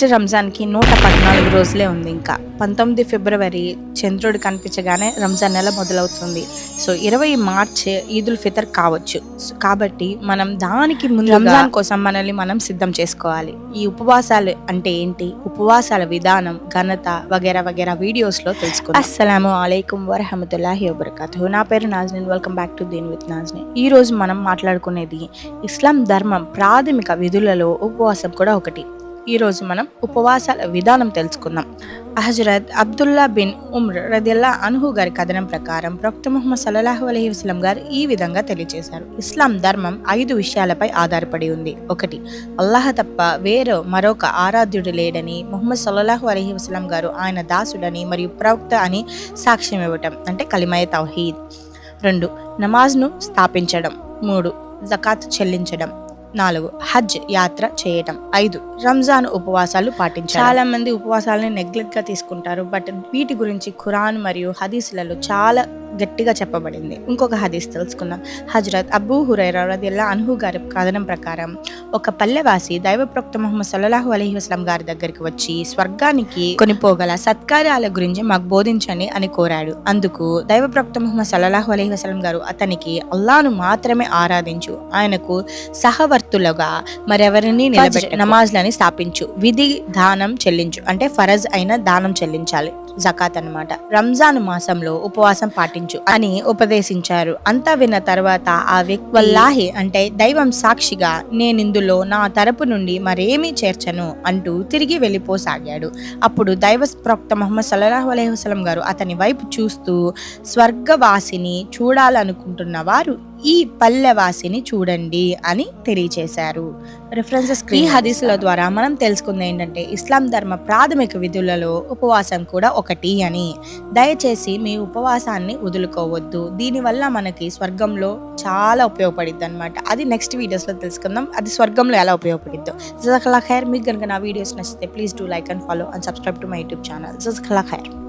Next రంజాన్కి నూట పద్నాలుగు రోజులే ఉంది ఇంకా. పంతొమ్మిది ఫిబ్రవరి చంద్రుడు కనిపించగానే రంజాన్ నెల మొదలవుతుంది. సో ఇరవై మార్చ్ ఈదుల్ ఫితర్ కావచ్చు. సో కాబట్టి మనం దానికి ముందు రంజాన్ కోసం మనల్ని మనం సిద్ధం చేసుకోవాలి. ఈ ఉపవాసాలు అంటే ఏంటి? ఉపవాసాల విధానం ఘనత వగేరా వగేరా వీడియోస్లో తెలుసుకుందాం. అస్సలాము అలైకుం వరహమతుల్లాహి వబర్కాతు నా పేరు Naznin. Welcome back to Deen with Nazni ఈ రోజు మనం మాట్లాడుకునేది ఇస్లాం ధర్మం ప్రాథమిక విధులలో ఉపవాసం కూడా ఒకటి. ఈరోజు మనం ఉపవాసాల విధానం తెలుసుకుందాం. హజరత్ అబ్దుల్లా బిన్ ఉమ్ర్ రదిల్లా అనుహు గారి కథనం ప్రకారం ప్రొక్త ముహమ్మద్ సల్లాహు అలహి వసలం గారు ఈ విధంగా తెలియజేశారు ఇస్లాం ధర్మం ఐదు విషయాలపై ఆధారపడి ఉంది. ఒకటి అల్లాహ్ తప్ప వేరే మరొక ఆరాధ్యుడు లేడని ముహమ్మద్ సల్లాహు అలహి వసలం గారు ఆయన దాసుడని మరియు ప్రవక్త అని సాక్ష్యం ఇవ్వటం అంటే కలిమయ తౌహీద్. రెండు నమాజ్ను స్థాపించడం. మూడు జకాత్ చెల్లించడం. నాలుగు హజ్ యాత్ర చేయటం. ఐదు రంజాన్ ఉపవాసాలు పాటించాలి. చాలా మంది ఉపవాసాలని నెగ్లెక్ట్గా తీసుకుంటారు. బట్ వీటి గురించి ఖురాన్ మరియు హదీసులలో చాలా గట్టిగా చెప్పబడింది. ఇంకొక హదీస్ తెలుసుకుందాం. హజరత్ అబూ హురైరా రదిల్లా అన్హు గారి కథనం ప్రకారం ఒక పల్లెవాసి దైవప్రొక్త మొహమ్మద్ సల్లాహు అలీ వసలం గారి దగ్గరికి వచ్చి స్వర్గానికి కొనిపోగల సత్కార్యాల గురించి మాకు బోధించండి అని కోరాడు. అందుకు దైవప్రొక్త మొహమ్మద్ సల్లాహు అలీ వసలం గారు అతనికి అల్లాను మాత్రమే ఆరాధించు. ఆయనకు సహవర్తులుగా మరెవరిని నిలబెట్టి నమాజ్లని స్థాపించు. విధి దానం చెల్లించు. అంటే ఫరజ్ అయిన దానం చెల్లించాలి. జకాత్ అన్నమాట. రంజాన్ మాసంలో ఉపవాసం పాటించు అని ఉపదేశించారు. అంతా విన్న తర్వాత ఆ వ్యక్తి వల్లాహి అంటే దైవం సాక్షిగా నేనిందులో నా తరపు నుండి మరేమీ చేర్చను అంటూ తిరిగి వెళ్ళిపోసాగాడు. అప్పుడు దైవ ప్రవక్త ముహమ్మద్ సల్లాహు అలైహి వసలం గారు అతని వైపు చూస్తూ స్వర్గవాసిని చూడాలనుకుంటున్న వారు ఈ పల్లెవాసిని చూడండి అని తెలియచేశారు. రిఫరెన్సెస్ ఈ హదీసుల ద్వారా మనం తెలుసుకుంది ఏంటంటే ఇస్లాం ధర్మ ప్రాథమిక విధులలో ఉపవాసం కూడా ఒకటి అని. దయచేసి మీ ఉపవాసాన్ని వదులుకోవద్దు. దీనివల్ల మనకి స్వర్గంలో చాలా ఉపయోగపడిద్ది అనమాట అది నెక్స్ట్ వీడియోస్లో తెలుసుకుందాం. అది స్వర్గంలో ఎలా ఉపయోగపడిద్దో. జజకలా ఖైర్. మీకు కనుక నా వీడియోస్ నచ్చితే please do like and follow and subscribe to my YouTube channel జజకలా ఖైర్.